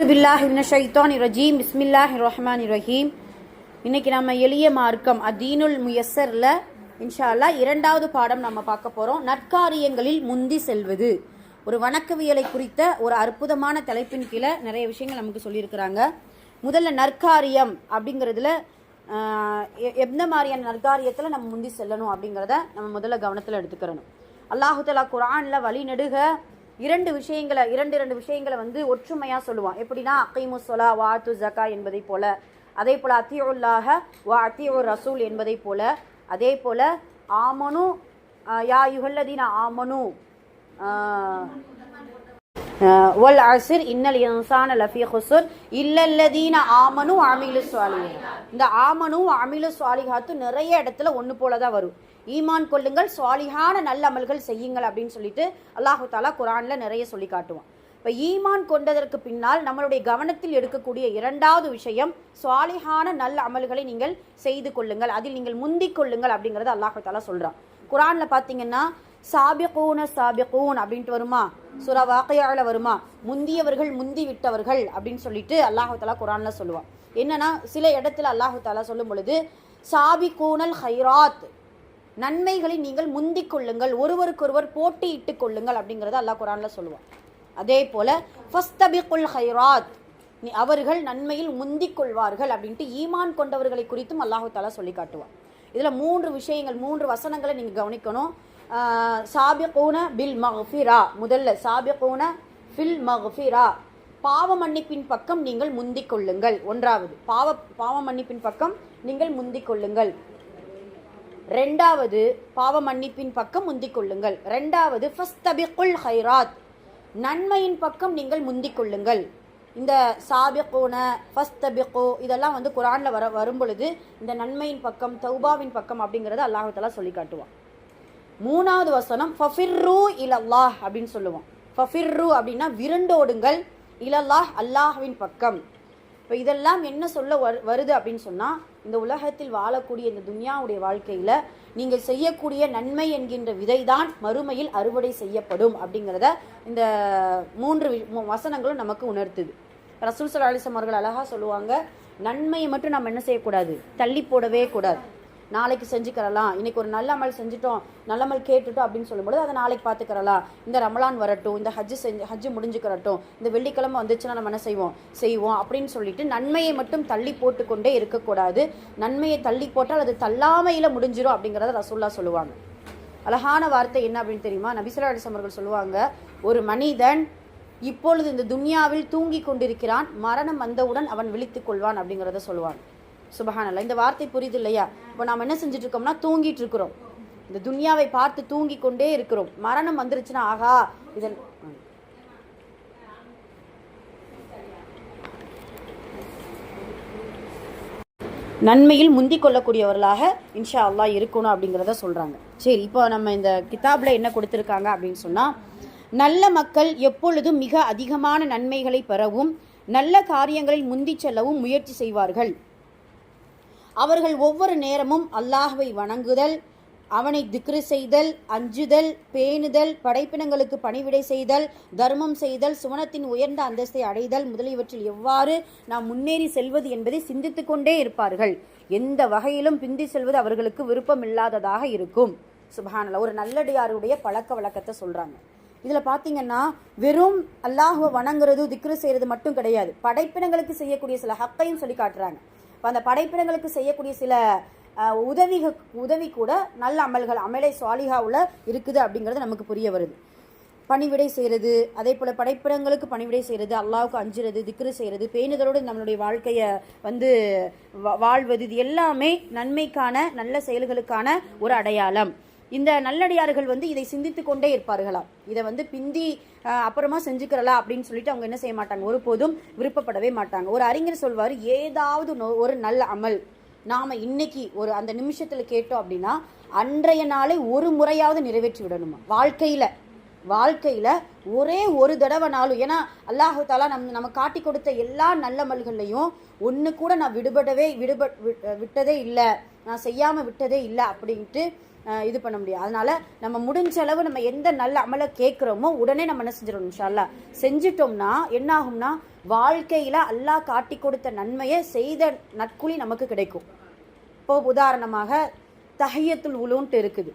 பில்லாஹி ஷைத்தான் ரஜீம். பிஸ்மில்லாஹி ரஹ்மான் ரஹீம். இன்னைக்கு நம்ம எளிய மார்க்கம் அதீனுல் முயசரில் இன்ஷா அல்லாஹ் இரண்டாவது பாடம் நம்ம பார்க்க போகிறோம் நற்காரியங்களில் முந்தி செல்வது. ஒரு வணக்கவியலை குறித்த ஒரு அற்புதமான தலைப்பின் கீழே நிறைய விஷயங்கள் நமக்கு சொல்லியிருக்கிறாங்க. முதல்ல நற்காரியம் அப்படிங்கிறதுல எ- எந்த மாதிரியான நற்காரியத்தில் நம்ம முந்தி செல்லணும் அப்படிங்கிறத நம்ம முதல்ல கவனத்தில் எடுத்துக்கிறணும். அல்லாஹு தலா குரான்ல வழி நெடுக இரண்டு விஷயங்களை இரண்டு இரண்டு விஷயங்களை வந்து ஒற்றுமையாக சொல்லுவான். எப்படின்னா அகைமு சொலா வாத்து ஜக்கா என்பதை போல அதே போல் அத்தியுல்லாஹ வா அத்தியு ரசூல் என்பதை போல அதே போல் ஆமனு யா யுகல்லதீன ஆமனு ஒல் அசிர் இன்னல் இன்சான லஃபி ஹுசுர் இல்லல்லதீன ஆமனு அமிலு சுவாலிகா இந்த ஆமனு அமிலு சுவாலிகாத்து நிறைய இடத்துல ஒன்று போல தான் வரும். ஈமான் கொள்ளுங்கள் சுவாலிகான நல்ல அமல்கள் செய்யுங்கள் அப்படின்னு சொல்லிட்டு அல்லாஹு தாலா குரானில் நிறைய சொல்லி காட்டுவான். இப்போ ஈமான் கொண்டதற்கு பின்னால் நம்மளுடைய கவனத்தில் எடுக்கக்கூடிய இரண்டாவது விஷயம் சுவாலிகான நல்ல அமல்களை நீங்கள் செய்து கொள்ளுங்கள் அதில் நீங்கள் முந்திக் கொள்ளுங்கள் அப்படிங்கறத அல்லாஹு தாலா சொல்கிறான் குரானில் பார்த்தீங்கன்னா சாபிகூன சாபிகூன் அப்படின்ட்டு வருமா? சுரா வாக்கையால வருமா? முந்தியவர்கள் முந்தி விட்டவர்கள் அப்படின்னு சொல்லிட்டு அல்லாஹு தாலா குரான்ல சொல்லுவான். என்னன்னா சில இடத்துல அல்லாஹு தாலா சொல்லும் பொழுது சாபிகூனல் ஹைராத் நன்மைகளை நீங்கள் முந்திக் கொள்ளுங்கள் ஒருவருக்கொருவர் போட்டியிட்டுக் கொள்ளுங்கள் அப்படிங்கிறத அல்லாஹ் குரான்ல சொல்லுவான். அதே போல் ஃபஸ்தபிகுல் ஹைராத் நீ அவர்கள் நன்மையில் முந்திக் கொள்வார்கள் அப்படின்ட்டு ஈமான் கொண்டவர்களை குறித்தும் அல்லாஹு தாலா சொல்லி காட்டுவான். இதில் மூன்று விஷயங்கள் மூன்று வசனங்களை நீங்கள் கவனிக்கணும். சாபிகூன பில் மஃபிரா முதல்ல சாபிகூன ஃபில் மஃபிரா. பாவ மன்னிப்பின் பக்கம் நீங்கள் முந்திக் கொள்ளுங்கள். ஒன்றாவது பாவ பாவ மன்னிப்பின் பக்கம் நீங்கள் முந்திக் கொள்ளுங்கள். ரெண்டாவது பாவ மன்னிப்பின் பக்கம் முந்திக் கொள்ளுங்கள். ரெண்டாவது ஃபஸ்தபிகுல் ஹைராத். நன்மையின் பக்கம் நீங்கள் முந்திக் கொள்ளுங்கள். இந்த சாபிகோன ஃபஸ்தபிகோ இதெல்லாம் வந்து குரானில் வர வரும் பொழுது இந்த நன்மையின் பக்கம் தௌபாவின் பக்கம் அப்படிங்கிறத அல்லாஹத்தெல்லாம் சொல்லி காட்டுவான். மூணாவது வசனம் ஃபஃபிர்ரு இலல்லாஹ் அப்படின்னு சொல்லுவோம். ஃபஃபிர்ரு அப்படின்னா விரண்டோடுங்கள். இலல்லாஹ் அல்லாஹ்வின் பக்கம். இப்போ இதெல்லாம் என்ன சொல்ல வரு- வருது அப்படின்னு சொன்னால் இந்த உலகத்தில் வாழக்கூடிய இந்த துன்யாவுடைய வாழ்க்கையில் நீங்கள் செய்யக்கூடிய நன்மை என்கின்ற விதைதான் மறுமையில் அறுவடை செய்யப்படும் அப்படிங்கிறத இந்த மூன்று வி- வசனங்களும் நமக்கு உணர்த்துது. ரசூல் சலாலிசம் அவர்கள் அழகாக சொல்லுவாங்க நன்மையை மட்டும் நம்ம என்ன செய்யக்கூடாது? தள்ளி போடவே கூடாது. நாளைக்கு செஞ்சுக்கிறலாம். இன்னைக்கு ஒரு நல்ல அமல் செஞ்சுட்டோம் நல்ல அமல் கேட்டுட்டோம் அப்படின்னு சொல்லும்போது அதை நாளைக்கு பார்த்துக்கிறலாம். இந்த ரமலான் வரட்டும் இந்த ஹஜ்ஜு செஞ்சு ஹஜ்ஜு முடிஞ்சுக்கிறட்டும் இந்த வெள்ளிக்கிழமை வந்துச்சுன்னா நம்ம என்ன செய்வோம்? செய்வோம் அப்படின்னு சொல்லிட்டு நன்மையை மட்டும் தள்ளி போட்டுக்கொண்டே இருக்கக்கூடாது. நன்மையை தள்ளி போட்டால் அது தள்ளாமையில் முடிஞ்சிடும் அப்படிங்கிறத ரசூல்லா சொல்லுவாங்க. அழகான வார்த்தை என்ன அப்படின்னு தெரியுமா? நபிசல்லா அலிஸ் அவர்கள் சொல்லுவாங்க ஒரு மனிதன் இப்பொழுது இந்த துன்யாவில் தூங்கி கொண்டிருக்கிறான் மரணம் வந்தவுடன் அவன் விழித்துக் கொள்வான் அப்படிங்கிறத சொல்லுவாங்க. சுபஹானல்ல இந்த வார்த்தை புரியுது இல்லையா இப்போ நாம் என்ன செஞ்சுட்டு இருக்கோம்னா தூங்கிட்டு இருக்கிறோம் இந்த துன்யாவை பார்த்து தூங்கி கொண்டே இருக்கிறோம். மரணம் வந்துருச்சுன்னா ஆகா இதன் நன்மையில் முந்தி கொள்ளக்கூடியவர்களாக இன்ஷா அல்லா இருக்கணும் அப்படிங்கிறத சொல்கிறாங்க சரி இப்போ நம்ம இந்த கிதாபில் என்ன கொடுத்துருக்காங்க அப்படின்னு சொன்னால் நல்ல மக்கள் எப்பொழுதும் மிக அதிகமான நன்மைகளை பெறவும் நல்ல காரியங்களில் முந்தி செல்லவும் முயற்சி செய்வார்கள். அவர்கள் ஒவ்வொரு நேரமும் அல்லாஹ்வை வணங்குதல் அவனை திக்ரு செய்தல் அஞ்சுதல் பேணுதல் படைப்பினங்களுக்கு பணிவிடை செய்தல் தர்மம் செய்தல் சுவனத்தின் உயர்ந்த அந்தஸ்தை அடைதல் முதலியவற்றில் எவ்வாறு நாம் முன்னேறி செல்வது என்பதை சிந்தித்து கொண்டே இருப்பார்கள். எந்த வகையிலும் பிந்தி செல்வது அவர்களுக்கு விருப்பமில்லாததாக இருக்கும். சுபஹானல ஒரு நல்லடியாருடைய பழக்க வழக்கத்தை சொல்கிறாங்க இதில் பார்த்தீங்கன்னா வெறும் அல்லாஹுவை வணங்குறது திக்ரு செய்கிறது மட்டும் கிடையாது. படைப்பினங்களுக்கு செய்யக்கூடிய சில ஹக்கையும் சொல்லி காட்டுறாங்க. அந்த படைப்பினங்களுக்கு செய்யக்கூடிய சில உதவி உதவி கூட நல்ல அமல்கள் அமலை சுவாலிகாவில் இருக்குது அப்படிங்கிறது நமக்கு புரிய வருது. பணிவிடை செய்கிறது அதே போல் படைப்பிடங்களுக்கு பணிவிடை செய்கிறது அல்லாவுக்கு அஞ்சுறது திக்ரு செய்கிறது பேணுதலோடு நம்மளுடைய வாழ்க்கையை வந்து வா- வாழ்வது இது எல்லாமே நன்மைக்கான நல்ல செயல்களுக்கான ஒரு அடையாளம். இந்த நல்லடியார்கள் வந்து இதை சிந்தித்து கொண்டே இருப்பார்களாம். இதை வந்து பிந்தி அப்புறமா செஞ்சுக்கிறலாம் அப்படின்னு சொல்லிட்டு அவங்க என்ன செய்ய மாட்டாங்க. ஒருபோதும் விருப்பப்படவே மாட்டாங்க. ஒரு அறிஞர் சொல்வார் ஏதாவது ஒரு நல்ல அமல் நாம இன்னைக்கு ஒரு அந்த நிமிஷத்துல கேட்டோம் அப்படின்னா அன்றைய நாளை ஒரு முறையாவது நிறைவேற்றி விடணுமா? வாழ்க்கையில வாழ்க்கையில ஒரே ஒரு தடவை நாளும் ஏன்னா அல்லாஹு தாலா நம் நம்ம காட்டி கொடுத்த எல்லா நல்ல மல்கள்லையும் ஒன்று கூட நான் விடுபடவே விடுப விட்டதே இல்லை நான் செய்யாமல் விட்டதே இல்லை அப்படின்ட்டு இது பண்ண முடியும். அதனால நம்ம முடிஞ்ச அளவு நம்ம எந்த நல்ல அமலை கேட்குறோமோ உடனே நம்ம என்ன செஞ்சிடணும் இன்ஷால்லா செஞ்சிட்டோம்னா என்ன ஆகும்னா வாழ்க்கையில அல்லாஹ் காட்டி கொடுத்த நன்மையை செய்த நற்குழி நமக்கு கிடைக்கும். இப்போ உதாரணமாக தஹியத்துல் உலுன்ட்டு இருக்குது.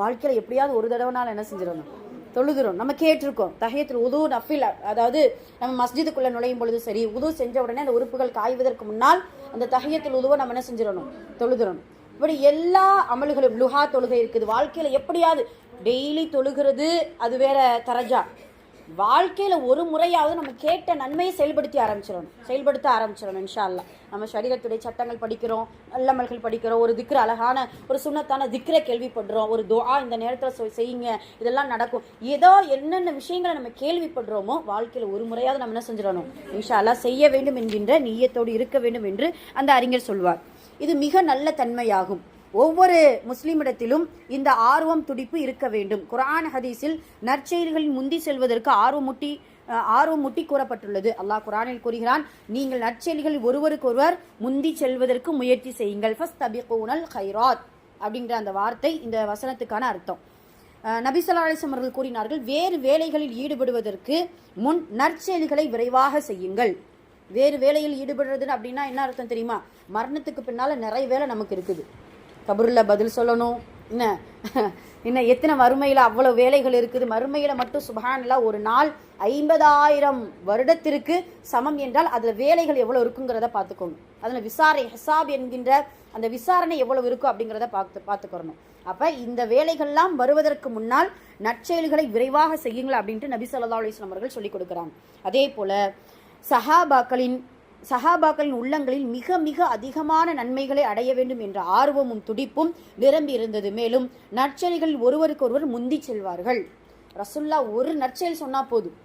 வாழ்க்கையில் எப்படியாவது ஒரு தடவைனால என்ன செஞ்சிடணும்? தொழுகிறோம். நம்ம கேட்டிருக்கோம். தஹியத்தில் உது நஃபில் அதாவது நம்ம மஸ்ஜிதுக்குள்ளே நுழையும் பொழுது சரி உது செஞ்ச உடனே அந்த உறுப்புகள் காய்வதற்கு முன்னால் அந்த தஹியத்தில் உதுவை நம்ம என்ன செஞ்சிடணும்? தொழுகிறோம் இப்படி எல்லா அமல்களும் லுஹா தொழுகை இருக்குது. வாழ்க்கையில் எப்படியாவது டெய்லி தொழுகிறது அது வேற தரஜா. வாழ்க்கையில் ஒரு முறையாவது நம்ம கேட்ட நன்மையை செயல்படுத்தி ஆரம்பிச்சிடணும். செயல்படுத்த ஆரம்பிச்சிடணும் இன்ஷா நம்ம சரீரத்துடைய சட்டங்கள் படிக்கிறோம் நல்லமல்கள் படிக்கிறோம் ஒரு திக்ர அழகான ஒரு சுண்ணத்தான திக்ரை கேள்விப்படுறோம் ஒரு துவா இந்த நேரத்தில் செய்யுங்க இதெல்லாம் நடக்கும். ஏதோ என்னென்ன விஷயங்களை நம்ம கேள்விப்படுறோமோ வாழ்க்கையில் ஒரு முறையாவது நம்ம என்ன செஞ்சிடணும்? இன்ஷா செய்ய வேண்டும் என்கின்ற நீயத்தோடு இருக்க வேண்டும் என்று அந்த அறிஞர் சொல்வார். இது மிக நல்ல தன்மையாகும். ஒவ்வொரு முஸ்லிமிடத்திலும் இந்த ஆர்வம் துடிப்பு இருக்க வேண்டும். குரான் ஹதீஸில் நற்செயல்களில் முந்தி செல்வதற்கு ஆர்வமுட்டி ஆர்வமுட்டி ஆர்வமூட்டி கூறப்பட்டுள்ளது. அல்லாஹ் குரானில் கூறுகிறான் நீங்கள் நற்செயல்களில் ஒருவருக்கொருவர் முந்தி செல்வதற்கு முயற்சி செய்யுங்கள். ஃபஸ்ட் தபிகூனல் ஹைராத் அப்படிங்கிற அந்த வார்த்தை இந்த வசனத்துக்கான அர்த்தம். நபிசல்லா நபி அவர்கள் கூறினார்கள் வேறு வேலைகளில் ஈடுபடுவதற்கு முன் நற்செயல்களை விரைவாக செய்யுங்கள். வேறு வேலையில் ஈடுபடுறதுன்னு அப்படின்னா என்ன அர்த்தம் தெரியுமா? மரணத்துக்கு பின்னால் நிறைய வேலை நமக்கு இருக்குது. கபூரில் பதில் சொல்லணும். என்ன? என்ன எத்தனை மறுமையில் அவ்வளோ வேலைகள் இருக்குது? மறுமையில் மட்டும் சுபஹானல்லா ஒரு நாள் ஐம்பதாயிரம் வருடத்திற்கு சமம் என்றால் அதில் வேலைகள் எவ்வளோ இருக்குங்கிறத பார்த்துக்கோங்க. அதில் விசாரணை ஹிசாப் என்கின்ற அந்த விசாரணை எவ்வளவு இருக்கும் அப்படிங்கிறத பார்த்து பார்த்துக்கிறணும். அப்போ இந்த வேலைகள்லாம் வருவதற்கு முன்னால் நற்செயல்களை விரைவாக செய்யுங்கள் அப்படின்ட்டு நபி சொல்லா அலைஹி அவர்கள் சொல்லிக் கொடுக்குறாங்க. அதே போல் சஹாபாக்களின் சஹாபாக்களின் உள்ளங்களில் மிக மிக அதிகமான நன்மைகளை அடைய வேண்டும் என்ற ஆர்வமும் துடிப்பும் நிரம்பி இருந்தது மேலும் நற்செயல்கள் ஒருவருக்கொருவர் முந்தி செல்வார்கள். ரசுல்லா ஒரு நற்செயல் சொன்னா போதும்.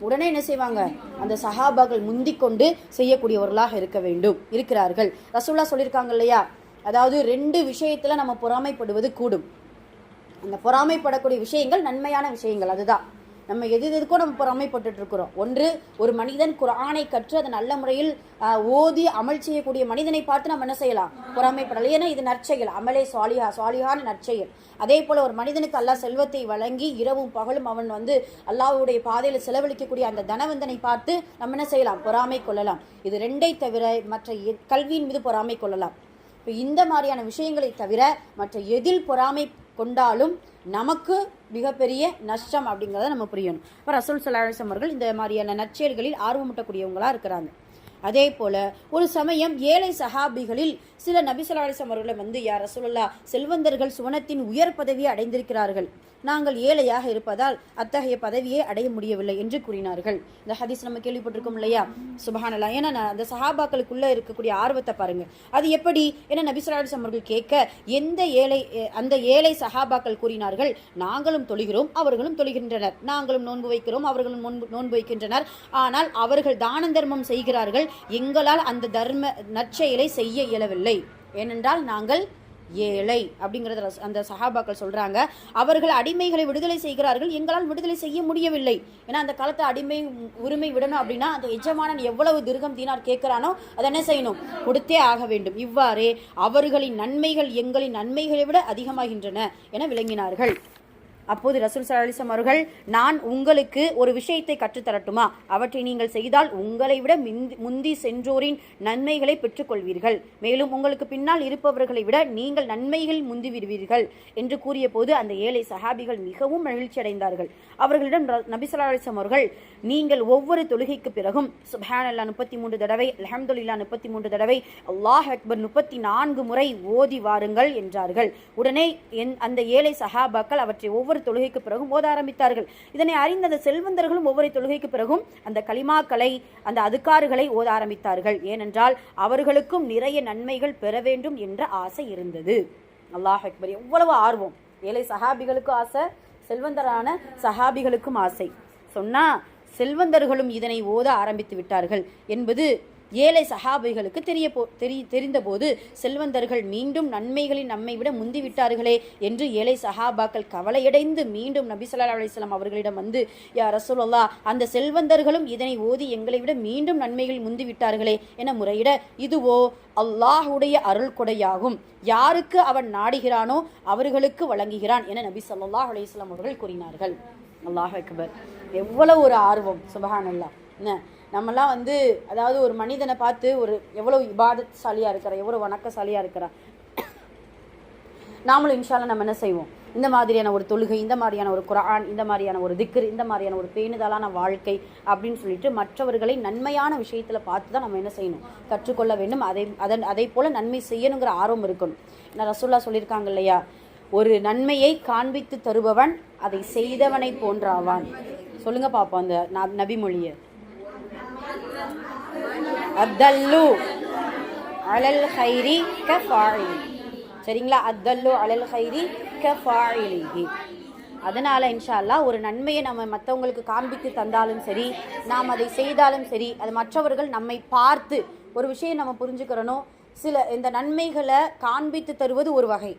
உடனே என்ன செய்வாங்க? அந்த சஹாபாக்கள் முந்திக் கொண்டு செய்யக்கூடியவர்களாக இருக்க வேண்டும் இருக்கிறார்கள். ரசுல்லா சொல்லியிருக்காங்க இல்லையா? அதாவது ரெண்டு விஷயத்துல நம்ம பொறாமைப்படுவது கூடும். அந்த பொறாமைப்படக்கூடிய விஷயங்கள் நன்மையான விஷயங்கள் அதுதான். நம்ம எது எதுக்கோ நம்ம பொறாமைப்பட்டுட்டு இருக்கிறோம் ஒன்று ஒரு மனிதன் குரானை கற்று அதை நல்ல முறையில் ஓதி அமல் செய்யக்கூடிய மனிதனை பார்த்து நம்ம என்ன செய்யலாம்? பொறாமைப்படலாம். ஏன்னா இது நற்செயல். அமலே சுவாலிஹா சுவாலிஹான நற்செயல். அதே போல ஒரு மனிதனுக்கு அல்லாஹ் செல்வத்தை வழங்கி இரவும் பகலும் அவன் வந்து அல்லாஹ்வுடைய பாதையில் செலவழிக்கக்கூடிய அந்த தனவந்தனை பார்த்து நம்ம என்ன செய்யலாம்? பொறாமை கொள்ளலாம். இது ரெண்டை தவிர மற்ற கல்வியின் மீது பொறாமை கொள்ளலாம். இப்போ இந்த மாதிரியான விஷயங்களை தவிர மற்ற எதில் பொறாமை கொண்டாலும் நமக்கு மிகப்பெரிய நஷ்டம் அப்படிங்கிறத நம்ம புரியணும். இப்போ ரசூல் சலாஹம் அவர்கள் இந்த மாதிரியான நற்செயல்களில் ஆர்வமூட்டக்கூடியவங்களாக இருக்கிறாங்க. அதே போல ஒரு சமயம் ஏழை சஹாபிகளில் சில நபி அவர்களை வந்து யார் சொல்லலா செல்வந்தர்கள் சுவனத்தின் உயர் பதவியை அடைந்திருக்கிறார்கள். நாங்கள் ஏழையாக இருப்பதால் அத்தகைய பதவியை அடைய முடியவில்லை என்று கூறினார்கள். இந்த ஹதீஸ் நம்ம கேள்விப்பட்டிருக்கோம் இல்லையா? சுபஹானல்லா ஏன்னா நான் அந்த சஹாபாக்களுக்குள்ள இருக்கக்கூடிய ஆர்வத்தை பாருங்க. அது எப்படி? ஏன்னா நபி அவர்கள் கேட்க எந்த ஏழை அந்த ஏழை சஹாபாக்கள் கூறினார்கள் நாங்களும் தொழுகிறோம் அவர்களும் தொழுகின்றனர். நாங்களும் நோன்பு வைக்கிறோம் அவர்களும் நோன்பு நோன்பு வைக்கின்றனர். ஆனால் அவர்கள் தான தர்மம் செய்கிறார்கள் எங்களால் அந்த தர்ம நற்செயலை செய்ய இயலவில்லை. ஏனென்றால் நாங்கள் ஏழை அப்படிங்கிறத அந்த சஹாபாக்கள் சொல்கிறாங்க அவர்கள் அடிமைகளை விடுதலை செய்கிறார்கள். எங்களால் விடுதலை செய்ய முடியவில்லை. ஏன்னா அந்த காலத்தை அடிமை உரிமை விடணும் அப்படின்னா அந்த எஜமானன் எவ்வளவு திருகம் தீனார் கேட்குறானோ அதை என்ன செய்யணும்? கொடுத்தே ஆக வேண்டும். இவ்வாறே அவர்களின் நன்மைகள் எங்களின் நன்மைகளை விட அதிகமாகின்றன என விளங்கினார்கள். அப்போது ரசூல் சலாலிசம் அவர்கள் நான் உங்களுக்கு ஒரு விஷயத்தை கற்றுத்தரட்டுமா? அவற்றை நீங்கள் செய்தால் உங்களை விட மிந்தி- முந்தி சென்றோரின் நன்மைகளை பெற்றுக்கொள்வீர்கள். மேலும் உங்களுக்கு பின்னால் இருப்பவர்களை விட நீங்கள் நன்மைகள் முந்தி விடுவீர்கள் என்று கூறிய போது அந்த ஏழை சஹாபிகள் மிகவும் மகிழ்ச்சி அடைந்தார்கள். அவர்களிடம் ர- நபி சலாலிசம் அவர்கள் நீங்கள் ஒவ்வொரு தொழுகைக்கு பிறகும் சுப்ஹான் அல்லா முப்பத்தி மூன்று தடவை அல்ஹம்துலில்லாஹ் முப்பத்தி மூன்று தடவை அல்லாஹ் அக்பர் முப்பத்தி நான்கு முறை ஓதி வாருங்கள் என்றார்கள். உடனே என் அந்த ஏழை சஹாபாக்கள் அவற்றை ஒவ்வொரு ஒவ்வொரு தொழுகைக்கு பிறகும் ஓத ஆரம்பித்தார்கள். இதனை அறிந்த அந்த செல்வந்தர்களும் ஒவ்வொரு தொழுகைக்கு பிறகும் அந்த களிமாக்களை அந்த அதுக்காறுகளை ஓத ஆரம்பித்தார்கள். ஏனென்றால் அவர்களுக்கும் நிறைய நன்மைகள் பெற வேண்டும் என்ற ஆசை இருந்தது. அல்லாஹ் அக்பர். எவ்வளவு ஆர்வம். ஏழை சஹாபிகளுக்கும் ஆசை செல்வந்தரான சஹாபிகளுக்கும் ஆசை. சொன்னா செல்வந்தர்களும் இதனை ஓத ஆரம்பித்து விட்டார்கள் என்பது ஏழை சஹாபிகளுக்கு தெரிய போ தெரி தெரிந்தபோது செல்வந்தர்கள் மீண்டும் நன்மைகளில் நம்மை விட முந்திவிட்டார்களே என்று ஏழை சஹாபாக்கள் கவலையடைந்து மீண்டும் நபி சொல்லா அலிஸ்லாம் அவர்களிடம் வந்து யா ரசூலல்லா அந்த செல்வந்தர்களும் இதனை ஓதி எங்களை விட மீண்டும் நன்மைகளில் முந்திவிட்டார்களே என முறையிட இதுவோ அல்லாஹுடைய அருள் கொடையாகும். யாருக்கு அவன் நாடுகிறானோ அவர்களுக்கு வழங்குகிறான் என நபி சொல்லா அலிஸ்லாம் அவர்கள் கூறினார்கள். அல்லாஹ் அக்பர். எவ்வளவு ஒரு ஆர்வம். சுபஹானல்லாஹ். என்ன? நம்மலாம் வந்து அதாவது ஒரு மனிதனை பார்த்து ஒரு எவ்வளோ இபாதசாலியாக இருக்கிறா எவ்வளோ வணக்கசாலியாக இருக்கிறா நாமளும் இன்ஷால்லா நம்ம என்ன செய்வோம்? இந்த மாதிரியான ஒரு தொழுகை இந்த மாதிரியான ஒரு குரான் இந்த மாதிரியான ஒரு திக்ரு இந்த மாதிரியான ஒரு பேணுதலான வாழ்க்கை அப்படின்னு சொல்லிட்டு மற்றவர்களை நன்மையான விஷயத்தில் பார்த்து தான் நம்ம என்ன செய்யணும்? கற்றுக்கொள்ள வேண்டும். அதை அதன் அதே போல் நன்மை செய்யணுங்கிற ஆர்வம் இருக்கணும். நான் ரசூல்லா சொல்லியிருக்காங்க இல்லையா? ஒரு நன்மையை காண்பித்து தருபவன் அதை செய்தவனை போன்றாவான். சொல்லுங்க பாப்போம் அந்த ந- நபிமொழியை. அத்தல்லு அலல் ஹைரி கஃபாயிலி சரிங்களா? அத்தல்லு அலல் ஹைரி க அதனால இன்ஷா இன்ஷால்லா ஒரு நன்மையை நம்ம மற்றவங்களுக்கு காண்பித்து தந்தாலும் சரி நாம் அதை செய்தாலும் சரி அது மற்றவர்கள் நம்மை பார்த்து ஒரு விஷயம் நம்ம புரிஞ்சுக்கிறணும் சில இந்த நன்மைகளை காண்பித்து தருவது ஒரு வகை.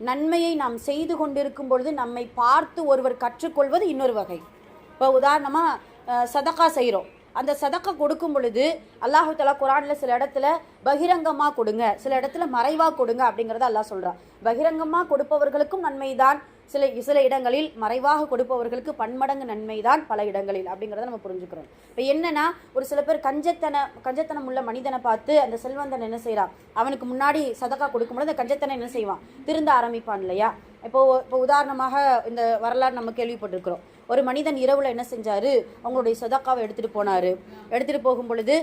நன்மையை நாம் செய்து கொண்டிருக்கும் பொழுது நம்மை பார்த்து ஒருவர் கற்றுக்கொள்வது இன்னொரு வகை. இப்போ உதாரணமாக சதக்கா செய்கிறோம் அந்த சதக்கை கொடுக்கும் பொழுது அல்லாஹு தலா குரானில் சில இடத்துல பகிரங்கமாக கொடுங்க சில இடத்துல மறைவாக கொடுங்க அப்படிங்கிறத அல்லாஹ் சொல்கிறான் பகிரங்கமாக கொடுப்பவர்களுக்கும் நன்மைதான் சில சில இடங்களில் மறைவாக கொடுப்பவர்களுக்கு பன்மடங்கு நன்மைதான் பல இடங்களில் அப்படிங்கிறத நம்ம புரிஞ்சுக்கிறோம். இப்போ என்னன்னா ஒரு சில பேர் கஞ்சத்தன கஞ்சத்தனம் உள்ள மனிதனை பார்த்து அந்த செல்வந்தன் என்ன செய்கிறான் அவனுக்கு முன்னாடி சதக்கா கொடுக்கும்போது அந்த கஞ்சத்தனை என்ன செய்வான்? திருந்த ஆரம்பிப்பான் இல்லையா? இப்போ இப்போ உதாரணமாக இந்த வரலாறு நம்ம கேள்விப்பட்டிருக்கிறோம். ஒரு மனிதன் இரவில் என்ன செஞ்சார்? அவங்களுடைய சொதக்காவை எடுத்துகிட்டு போனாரு. எடுத்துகிட்டு போகும் பொழுது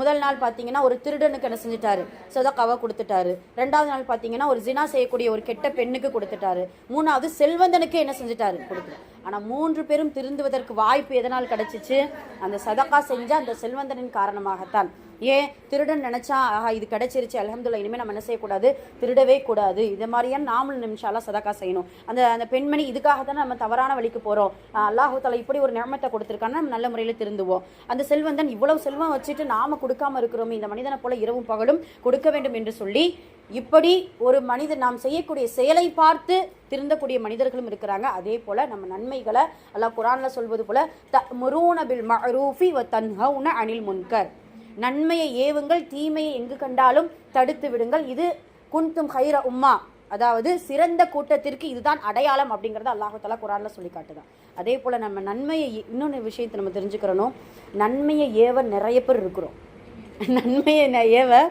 முதல் நாள் பார்த்தீங்கன்னா ஒரு திருடனுக்கு என்ன செஞ்சுட்டாரு? சொதக்காவை கொடுத்துட்டாரு. ரெண்டாவது நாள் பார்த்தீங்கன்னா ஒரு ஜினா செய்யக்கூடிய ஒரு கெட்ட பெண்ணுக்கு கொடுத்துட்டாரு. மூணாவது செல்வந்தனுக்கு என்ன செஞ்சுட்டாரு? கொடுத்து ஆனால் மூன்று பேரும் திருந்துவதற்கு வாய்ப்பு எதனால் கிடைச்சிச்சு? அந்த சதக்கா செஞ்ச அந்த செல்வந்தனின் காரணமாகத்தான். ஏன் திருடன் நினைச்சா ஆஹா இது கிடைச்சிருச்சு அலமதுல்லா இனிமேல் நம்ம என்ன செய்யக்கூடாது? திருடவே கூடாது. இது மாதிரியான நாமளும் நிமிஷாலாம் சதக்கா செய்யணும். அந்த அந்த பெண்மணி இதுக்காக தானே நம்ம தவறான வழிக்கு போறோம். அல்லாஹு தலா இப்படி ஒரு நியமத்தை கொடுத்துருக்கான்னு நம்ம நல்ல முறையில் திருந்துவோம். அந்த செல்வந்தன் இவ்வளவு செல்வம் வச்சுட்டு நாம கொடுக்காம இருக்கிறோமே இந்த மனிதனை போல இரவும் பகலும் கொடுக்க வேண்டும் என்று சொல்லி இப்படி ஒரு மனிதன் நாம் செய்யக்கூடிய செயலை பார்த்து திருந்தக்கூடிய மனிதர்களும் இருக்கிறாங்க. அதே போல நம்ம நன்மைகளை அல்லாஹ் குரான்ல சொல்வது போல த பில் மரூஃபி வ தன்ஹவுன அனில் முன்கர். நன்மையை ஏவுங்கள் தீமையை எங்கு கண்டாலும் தடுத்து விடுங்கள். இது குன்தும் ஹைர உம்மா. அதாவது சிறந்த கூட்டத்திற்கு இதுதான் அடையாளம் அப்படிங்கிறத அல்லாஹால குரானில் சொல்லி காட்டுதான் அதே போல் நம்ம நன்மையை இன்னொன்று விஷயத்தை நம்ம தெரிஞ்சுக்கிறணும். நன்மையை ஏவ நிறைய பேர் இருக்கிறோம். நன்மையை ந- ஏவ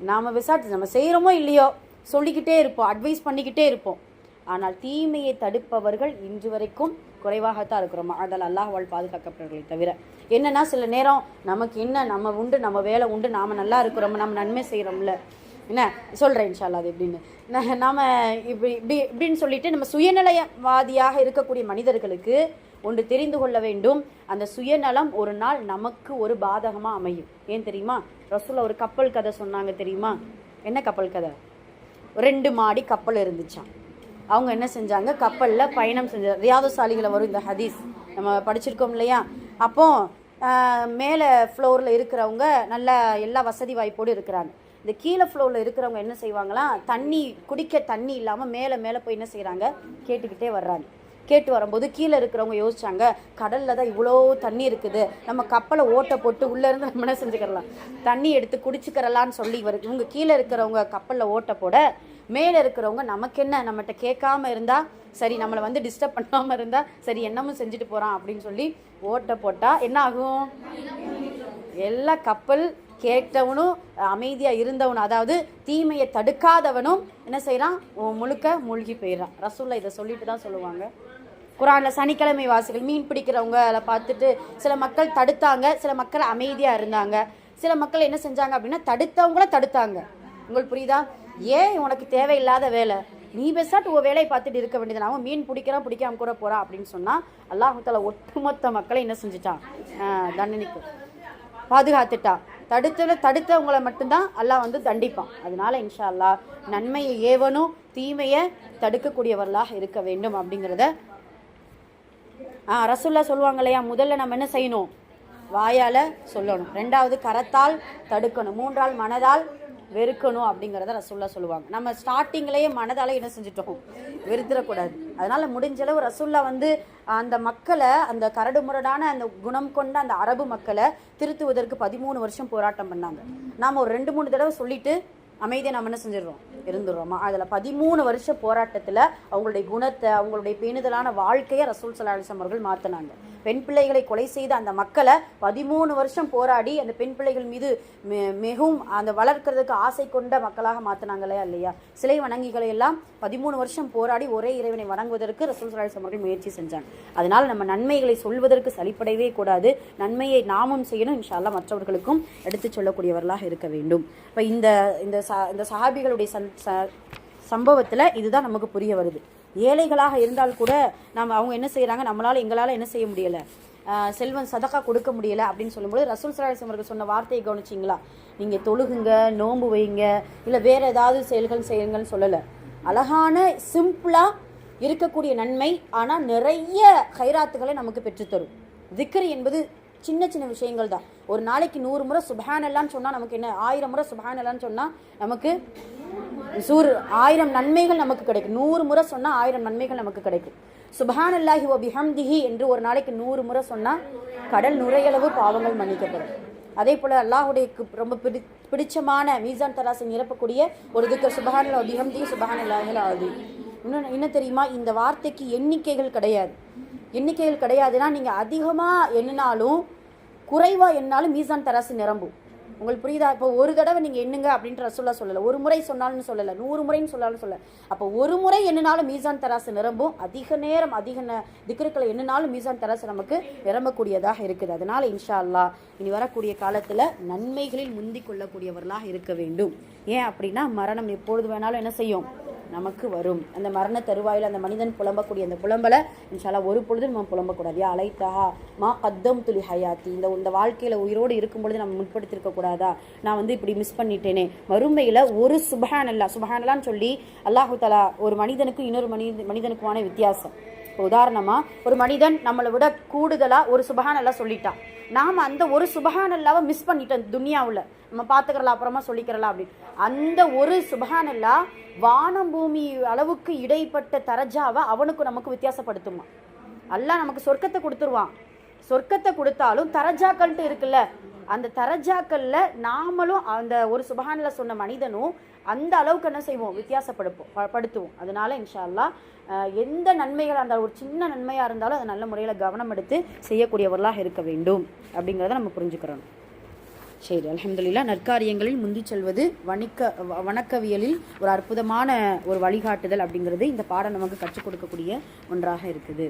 நாம விசாரிச்சு நம்ம செய்கிறோமோ இல்லையோ சொல்லிக்கிட்டே இருப்போம் அட்வைஸ் பண்ணிக்கிட்டே இருப்போம். ஆனால் தீமையை தடுப்பவர்கள் இன்று வரைக்கும் குறைவாகத்தான் இருக்கிறோம்? அதில் அல்லாஹ்வால் பாதுகாக்கப்படுறவர்களை தவிர. என்னென்னா சில நேரம் நமக்கு என்ன நம்ம உண்டு நம்ம வேலை உண்டு நாம் நல்லா இருக்கிறோம் நம்ம நன்மை செய்கிறோம்ல. என்ன? சொல்கிறேன் இன்ஷால்லா அது எப்படின்னு. நம்ம இப்படி இப்படி இப்படின்னு சொல்லிட்டு நம்ம சுயநலவாதியாக இருக்கக்கூடிய மனிதர்களுக்கு ஒன்று தெரிந்து கொள்ள வேண்டும். அந்த சுயநலம் ஒரு நாள் நமக்கு ஒரு பாதகமாக அமையும். ஏன் தெரியுமா? ரசூலா ஒரு கப்பல் கதை சொன்னாங்க தெரியுமா? என்ன கப்பல் கதை? ரெண்டு மாடி கப்பல் இருந்துச்சான் அவங்க என்ன செஞ்சாங்க? கப்பலில் பயணம் செஞ்ச ரியாதசாலிகளை வரும் இந்த ஹதீஸ். நம்ம படிச்சிருக்கோம் இல்லையா? அப்போ மேலே ஃப்ளோரில் இருக்கிறவங்க நல்ல எல்லா வசதி வாய்ப்போடு இருக்கிறாங்க. இந்த கீழே ஃப்ளோரில் இருக்கிறவங்க என்ன செய்வாங்களாம் தண்ணி குடிக்க தண்ணி இல்லாமல் மேலே மேலே போய் என்ன செய்கிறாங்க கேட்டுக்கிட்டே வர்றாங்க. கேட்டு வரும்போது கீழே இருக்கிறவங்க யோசிச்சாங்க கடலில் தான் இவ்வளோ தண்ணி இருக்குது. நம்ம கப்பலை ஓட்டை போட்டு உள்ளேருந்து நம்ம என்ன செஞ்சுக்கிறலாம்? தண்ணி எடுத்து குடிச்சுக்கிறலான்னு சொல்லி இவருக்கு இவங்க கீழே இருக்கிறவங்க கப்பலில் ஓட்டை போட மேலே இருக்கிறவங்க நமக்கு என்ன? நம்மகிட்ட கேட்காம இருந்தா சரி நம்மளை வந்து டிஸ்டர்ப் பண்ணாமல் இருந்தா சரி என்னமும் செஞ்சுட்டு போகிறான் அப்படின்னு சொல்லி ஓட்டை போட்டால் என்ன ஆகும்? எல்லா கப்பல் கேட்டவனும் அமைதியாக இருந்தவனும் அதாவது தீமையை தடுக்காதவனும் என்ன செய்கிறான் முழுக்க மூழ்கி போயிடுறான். ரசூலில் இதை சொல்லிட்டு தான் சொல்லுவாங்க. குரானில் சனிக்கிழமை வாசிகள் மீன் பிடிக்கிறவங்க அதை பார்த்துட்டு சில மக்கள் தடுத்தாங்க சில மக்கள் அமைதியாக இருந்தாங்க. சில மக்கள் என்ன செஞ்சாங்க அப்படின்னா தடுத்தவங்கள தடுத்தாங்க. உங்களுக்கு புரியுதா? ஏன் உனக்கு தேவையில்லாத வேலை? நீ பெஸ்ட்டாட்டு உன் வேலையை பார்த்துட்டு இருக்க வேண்டியது அவன் மீன் பிடிக்கிறான் பிடிக்காம கூட போகிறான் அப்படின்னு சொன்னால் அல்லாஹு ஒட்டுமொத்த மக்களை என்ன செஞ்சுட்டான்? தண்டனைக்கு பாதுகாத்துட்டான் தடுத்த தடுத்தவங்களை மட்டும்தான் அல்லாஹ் வந்து தண்டிப்பான். அதனால இன்ஷா அல்லாஹ் நன்மையை ஏவனும் தீமையை தடுக்கக்கூடியவர்களாக இருக்க வேண்டும் அப்படிங்கிறத ஆ ரசுல்லா சொல்லுவாங்க இல்லையா முதல்ல நம்ம என்ன செய்யணும்? வாயால் சொல்லணும். ரெண்டாவது கரத்தால் தடுக்கணும். மூன்றால் மனதால் வெறுக்கணும் அப்படிங்கிறத ரசூல்லா சொல்லுவாங்க. நம்ம ஸ்டார்டிங்லேயே மனதால என்ன செஞ்சுட்டோம்? வெறுத்துடக்கூடாது அதனால முடிஞ்ச அளவு ரசூல்லா வந்து அந்த மக்களை அந்த கரடு முரடான அந்த குணம் கொண்ட அந்த அரபு மக்களை திருத்துவதற்கு பதிமூணு வருஷம் போராட்டம் பண்ணாங்க. நாம் ஒரு ரெண்டு மூணு தடவை சொல்லிட்டு அமைதியை நம்ம என்ன செஞ்சிடுறோம்? இருந்துடுறோமா? அதில் பதிமூணு வருஷ போராட்டத்தில் அவங்களுடைய குணத்தை அவங்களுடைய பேணுதலான வாழ்க்கையை ரசூல் சலாஹம் அவர்கள் மாற்றினாங்க பெண் பிள்ளைகளை கொலை செய்த அந்த மக்களை பதிமூணு வருஷம் போராடி அந்த பெண் பிள்ளைகள் மீது மிகவும் அந்த வளர்க்கறதுக்கு ஆசை கொண்ட மக்களாக மாற்றினாங்களே இல்லையா? சிலை வணங்கிகளை எல்லாம் பதிமூணு வருஷம் போராடி ஒரே இறைவனை வணங்குவதற்கு ரசூல் சலாஹம் அவர்கள் முயற்சி செஞ்சாங்க. அதனால் நம்ம நன்மைகளை சொல்வதற்கு சலிப்படையவே கூடாது. நன்மையை நாமும் செய்யணும். இன்ஷால்லா மற்றவர்களுக்கும் எடுத்துச் சொல்லக்கூடியவர்களாக இருக்க வேண்டும். இப்போ இந்த இந்த ச- இந்த சஹாபிகளுடைய சந் ச- சம்பவத்தில் இதுதான் நமக்கு புரிய வருது. ஏழைகளாக இருந்தால் கூட நம்ம அவங்க என்ன செய்கிறாங்க நம்மளால் எங்களால் என்ன செய்ய முடியலை? செல்வன் சதக்கா கொடுக்க முடியல அப்படின்னு சொல்லும்போது ரசூல் சலாஹம் அவர்கள் சொன்ன வார்த்தையை கவனிச்சிங்களா? நீங்கள் தொழுகுங்க நோம்பு வைங்க இல்லை வேறு ஏதாவது செயல்கள் செய்யுங்கன்னு சொல்லலை. அழகான சிம்பிளாக இருக்கக்கூடிய நன்மை ஆனால் நிறைய ஹைராத்துகளை நமக்கு பெற்றுத்தரும். திக்கரி என்பது சின்ன சின்ன விஷயங்கள் தான். ஒரு நாளைக்கு நூறு முறை சுபஹானல்லான்னு சொன்னால் நமக்கு என்ன? ஆயிரம் முறை சுபஹானல்லான்னு சொன்னால் நமக்கு சூர் ஆயிரம் நன்மைகள் நமக்கு கிடைக்கும். நூறு முறை சொன்னால் ஆயிரம் நன்மைகள் நமக்கு கிடைக்கும். சுபஹானல்லாஹி ஓ பிஹம்திஹி என்று ஒரு நாளைக்கு நூறு முறை சொன்னால் கடல் நுரையளவு பாவங்கள் மன்னிக்கப்படும். அதே போல் அல்லாஹுடைய ரொம்ப பிடி பிடிச்சமான மீசான் தராசை நிரப்பக்கூடிய ஒரு திக்கர் சுபஹானல்லா பிஹம்திஹி சுபஹானல்லாஹில் ஆகுது இன்னும் என்ன தெரியுமா? இந்த வார்த்தைக்கு எண்ணிக்கைகள் கிடையாது. எண்ணிக்கைகள் கிடையாதுன்னா நீங்கள் அதிகமாக எண்ணினாலும் குறைவாக என்னாலும் மீசான் தராசு நிரம்பும். உங்களுக்கு புரியுதா? இப்போ ஒரு தடவை நீங்கள் எண்ணுங்க அப்படின்ற ரசூல்லா சொல்லலை. ஒரு முறை சொன்னாலும் சொல்லலை. நூறு முறைன்னு சொன்னாலும் சொல்லலை. அப்போ ஒரு முறை எண்ணினாலும் மீசான் தராசு நிரம்பும். அதிக நேரம் அதிக ந- திக்ருக்களை எண்ணினாலும் மீசான் தராசு நமக்கு நிரம்பக்கூடியதாக இருக்குது. அதனால் இன்ஷா அல்லாஹ் இனி வரக்கூடிய காலத்தில் நன்மைகளில் முந்தி கொள்ளக்கூடியவர்களாக இருக்க வேண்டும். ஏன் அப்படின்னா மரணம் எப்பொழுது வேணாலும் என்ன செய்யும்? நமக்கு வரும். அந்த மரண தருவாயில் அந்த மனிதன் புலம்பக்கூடிய அந்த புலம்பலை இன்ஷாலா ஒரு பொழுது நம்ம புலம்பக்கூடாது. யா அலைத்தா மா கத்தம் துலி ஹயாத்தி. இந்த இந்த வாழ்க்கையில் உயிரோடு இருக்கும் பொழுது நம்ம முற்படுத்திருக்க கூடாதா? நான் வந்து இப்படி மிஸ் பண்ணிட்டேனே. மறுமையில் ஒரு சுபஹான் அல்லா சுபஹானல்லான்னு சொல்லி அல்லாஹு தலா ஒரு மனிதனுக்கும் இன்னொரு மனித மனிதனுக்குமான வித்தியாசம். இப்போ உதாரணமாக ஒரு மனிதன் நம்மளை விட கூடுதலாக ஒரு சுபஹான் சொல்லிட்டான். நாம் அந்த ஒரு சுபஹான் மிஸ் பண்ணிட்டோம் துனியாவில். நம்ம பார்த்துக்கிறலாம் அப்புறமா சொல்லிக்கிறலாம் அப்படின்னு. அந்த ஒரு சுபஹான் வானம் பூமி அளவுக்கு இடைப்பட்ட தரஜாவை அவனுக்கு நமக்கு வித்தியாசப்படுத்துமா. அல்லா நமக்கு சொர்க்கத்தை கொடுத்துருவான். சொர்க்கத்தை கொடுத்தாலும் தரஜாக்கள்ட்டு இருக்குல்ல. அந்த தரஜாக்கள்ல நாமளும் அந்த ஒரு சுபஹான்ல சொன்ன மனிதனும் அந்த அளவுக்கு என்ன செய்வோம்? வித்தியாசப்படுப்போம் படுத்துவோம். அதனால இன்ஷா அல்லாஹ் அஹ், எந்த நன்மைகளாக இருந்தாலும் ஒரு சின்ன நன்மையாக இருந்தாலும் அதை நல்ல முறையில் கவனம் எடுத்து செய்யக்கூடியவர்களாக இருக்க வேண்டும் அப்படிங்கிறத நம்ம புரிஞ்சுக்கிறோம். சரி அல்ஹம்துலில்லாஹ் நற்காரியங்களில் முந்தி செல்வது வணிக்க வணக்கவியலில் ஒரு அற்புதமான ஒரு வழிகாட்டுதல் அப்படிங்கிறது இந்த பாடம் நமக்கு கற்றுக் கொடுக்கக்கூடிய ஒன்றாக இருக்குது.